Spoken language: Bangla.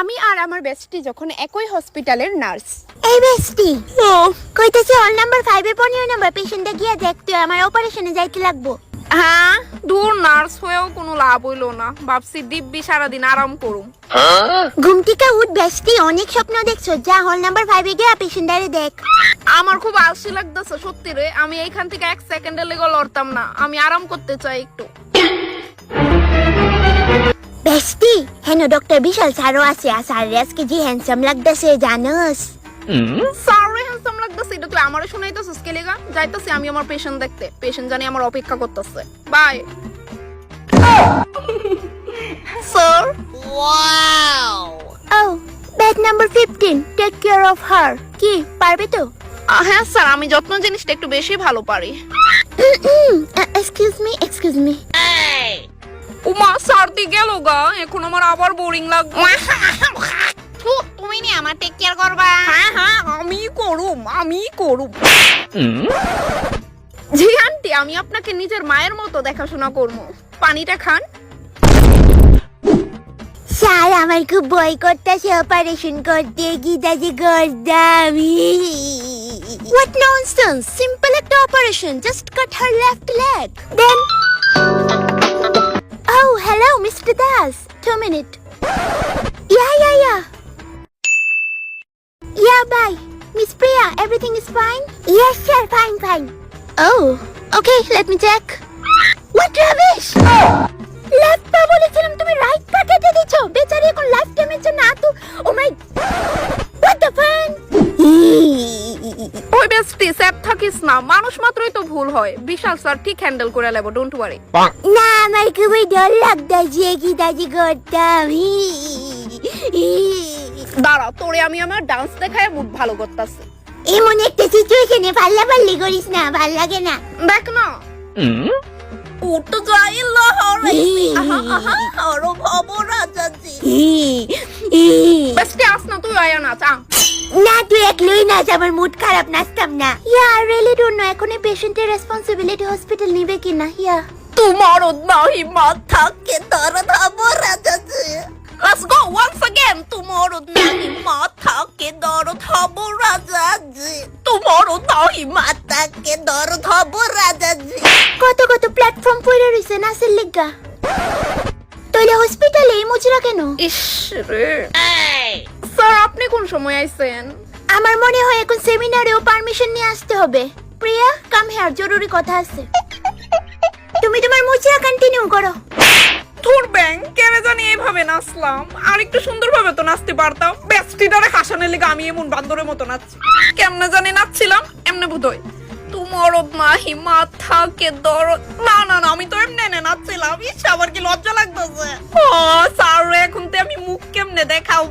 আমি আর আমার বেস্টি যখন একই হসপিটালের নার্স এই বেস্টি কইতেছি হল নাম্বার ফাইভে পনেরো নাম্বার পেশেন্টটা গিয়া দেখতে আমার অপারেশনে যাইতে লাগবো। হ্যাঁ দূর নার্স হয়েও কোনো লাভ হইল না। ভাবছি দিব্যি সারাদিন আরাম করুম। ঘুম থেকে উঠ বেস্টি অনেক স্বপ্ন দেখছ। যা হল নাম্বার ফাইভে গিয়া পেশেন্টারে দেখ। আমার খুব আলসি লাগতেছে সত্যি রে। আমি এইখান থেকে এক সেকেন্ডের লেগে লড়তাম না। আমি আরাম করতে চাই একটু। বেস্টি হেন ডক্টর বিশাল স্যারও আছে আর স্যার আজকে যে হ্যান্ডসাম লাগতেছে জানোস? সারে হ্যান্ডসাম লাগতেছে এটা তুই আমারে শুনাইতেছিস কে লেগা? যাইতাছি আমি আমার পেশেন্ট দেখতে পেশেন্ট জানি আমার অপেক্ষা করতেছে। Bye sir O bed number fifteen take care of her কি পারবে তো? হ্যাঁ স্যার আমি যত্ন জিনিসটা একটু বেশি ভালো পারি। এক্সকিউজ মি এক্সকিউজ মি উমা সার্দি গেল গা এখন আমার আবার বোরিং লাগবে তুমি নি আমার টেক কেয়ার করবা হ্যাঁ হ্যাঁ আমি করুম আমি করুম জি আন্টি আমি আপনাকে নিজের মায়ের মতো দেখাশোনা করব পানিটা খান স্যার আমার খুব ভয় করতেছে অপারেশন করতে গীতা যে করতাম What nonsense! Simple একটা operation. Just cut her left leg. Then. Hello, Mr. Das. Two minute. Yeah, yeah, yeah. Yeah, bye. Miss Priya, everything is fine? Yes, sir, fine, fine. Oh, okay, let me check. What rubbish! ওই বেস্টি স্যাপ থাকিস না। মানুষ মাত্রই তো ভুল হয়। বিশাল স্যার ঠিক হ্যান্ডেল করে নেব ডোন্ট ওয়ারি না আমার খুবই ডর লাগতেছে কি দাজি করতাম। দাঁড়া তোরে আমি আমার ডান্স দেখায় মুড ভালো করতেছি। এমন একটা সিচুয়েশনে পাল্লা পাল্লি করিস না ভালো লাগে না। দেখ না। উঠ যাই লহরে আহা আহা আরও ভব রাজাজি। না তুই একলই নাচ আমার মুড খারাপ নাচতাম না। ইয়া রিয়েলি ডোন্ট নো এখন এই পেশেন্টের রেসপন্সিবিলিটি হসপিটাল নেবে কিনা ইয়া। তোমার নাহি মাথা কে দর্দ হব Rajaji Let's go once again. তোমার নাহি মাথা কে দর্দ হব রাজাজি তোমার নাহি মাথা কে দর্দ হব রাজাজি কত কত প্ল্যাটফর্ম পড়ে রইছে নাচের লিগা। তাহলে হসপিটালে এই মুচরা কেন? ইস রে। স্যার আপনি কোন সময় আইছেন? আমার মনে হয় এখন সেমিনারেও পারমিশন নিয়ে আসতে হবে। প্রিয়া কাম হেয়ার জরুরি কথা আছে। তুমি তোমার মুচরা কন্টিনিউ করো। তোর ব্যাং কেন জানি এইভাবে নাচলাম। আর একটু সুন্দরভাবে তো নাচতে পারতাম। বেস্টিটারে হাসানের লেগে আমি এমন বান্দরের মতো নাচছি। কেমনে জানি নাচছিলাম এমনে বোধহয়। তোমার মাহি মাথা কে দরদ না না না আমি তো এমনি এনে নাচছিলাম। ইস আমার কি লজ্জা লাগতেছে? ও স্যার এখন তো আমি মুখ কেমনে দেখাও